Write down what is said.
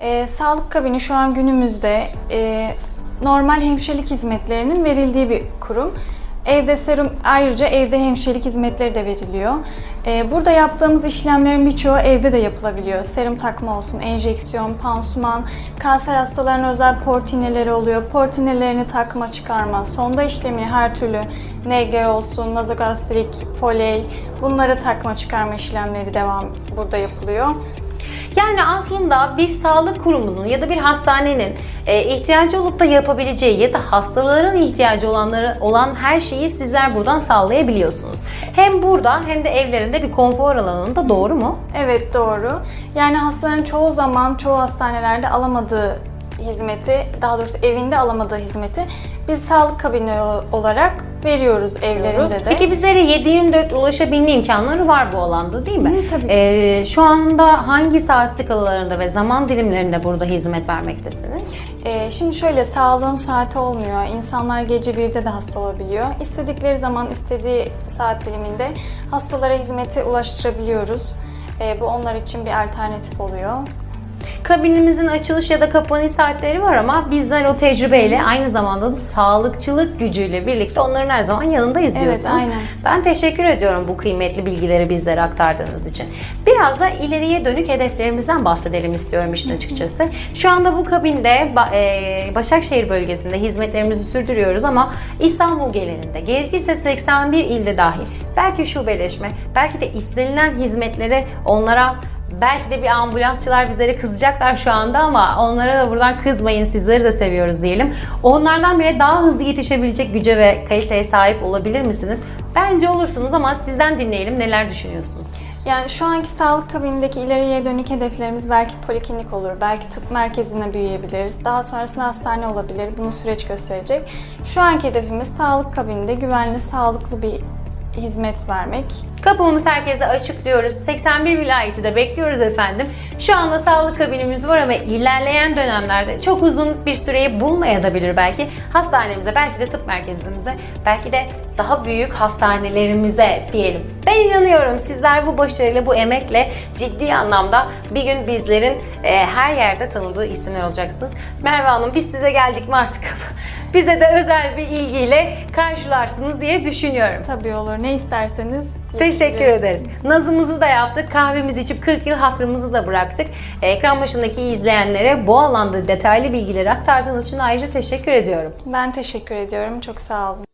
Ee, sağlık kabini şu an günümüzde e, normal hemşirelik hizmetlerinin verildiği bir kurum. Evde serum ayrıca evde hemşirelik hizmetleri de veriliyor. Ee, burada yaptığımız işlemlerin birçoğu evde de yapılabiliyor. Serum takma olsun, enjeksiyon, pansuman, kanser hastalarına özel port iğneleri oluyor. Port iğnelerini takma, çıkarma, sonda işlemini her türlü NG olsun, nazogastrik, foley bunları takma, çıkarma işlemleri devam burada yapılıyor. Yani aslında bir sağlık kurumunun ya da bir hastanenin e, ihtiyacı olup da yapabileceği ya da hastaların ihtiyacı olanları olan her şeyi sizler buradan sağlayabiliyorsunuz. Hem burada hem de evlerinde bir konfor alanında doğru mu? Evet doğru. Yani hastaların çoğu zaman çoğu hastanelerde alamadığı hizmeti, daha doğrusu evinde alamadığı hizmeti biz sağlık kabini olarak veriyoruz evlerinde de. Peki bizlere 7-24 ulaşabilme imkanları var bu alanda değil mi? Hı, tabii. E, şu anda hangi saat skalalarında ve zaman dilimlerinde burada hizmet vermektesiniz? Ee, şimdi şöyle sağlığın saati olmuyor. İnsanlar gece 1'de de hasta olabiliyor. İstedikleri zaman istediği saat diliminde hastalara hizmeti ulaştırabiliyoruz. Ee, bu onlar için bir alternatif oluyor. Kabinimizin açılış ya da kapanış saatleri var ama bizler o tecrübeyle aynı zamanda da sağlıkçılık gücüyle birlikte onların her zaman yanındayız Evet, diyorsunuz. aynen. Ben teşekkür ediyorum bu kıymetli bilgileri bizlere aktardığınız için. Biraz da ileriye dönük hedeflerimizden bahsedelim istiyorum işin açıkçası. Şu anda bu kabinde e, Başakşehir bölgesinde hizmetlerimizi sürdürüyoruz ama İstanbul genelinde gerekirse 81 ilde dahi belki şubeleşme, belki de istenilen hizmetlere onlara Belki de bir ambulansçılar bizlere kızacaklar şu anda ama onlara da buradan kızmayın sizleri de seviyoruz diyelim. Onlardan bile daha hızlı yetişebilecek güce ve kaliteye sahip olabilir misiniz? Bence olursunuz ama sizden dinleyelim neler düşünüyorsunuz? Yani şu anki sağlık kabinindeki ileriye dönük hedeflerimiz belki poliklinik olur, belki tıp merkezine büyüyebiliriz. Daha sonrasında hastane olabilir. Bunu süreç gösterecek. Şu anki hedefimiz sağlık kabininde güvenli, sağlıklı bir hizmet vermek. Kapımız herkese açık diyoruz. 81 vilayeti de bekliyoruz efendim. Şu anda sağlık kabinimiz var ama ilerleyen dönemlerde çok uzun bir süreyi bulmayabilir belki. Hastanemize, belki de tıp merkezimize, belki de daha büyük hastanelerimize diyelim. Ben inanıyorum sizler bu başarıyla, bu emekle ciddi anlamda bir gün bizlerin e, her yerde tanıdığı isimler olacaksınız. Merve Hanım biz size geldik mi artık? Bize de özel bir ilgiyle karşılarsınız diye düşünüyorum. Tabii olur. Ne isterseniz Teşekkür ederiz. Nazımızı da yaptık, kahvemizi içip 40 yıl hatırımızı da bıraktık. Ekran başındaki izleyenlere bu alanda detaylı bilgileri aktardığınız için ayrıca teşekkür ediyorum. Ben teşekkür ediyorum. Çok sağ olun.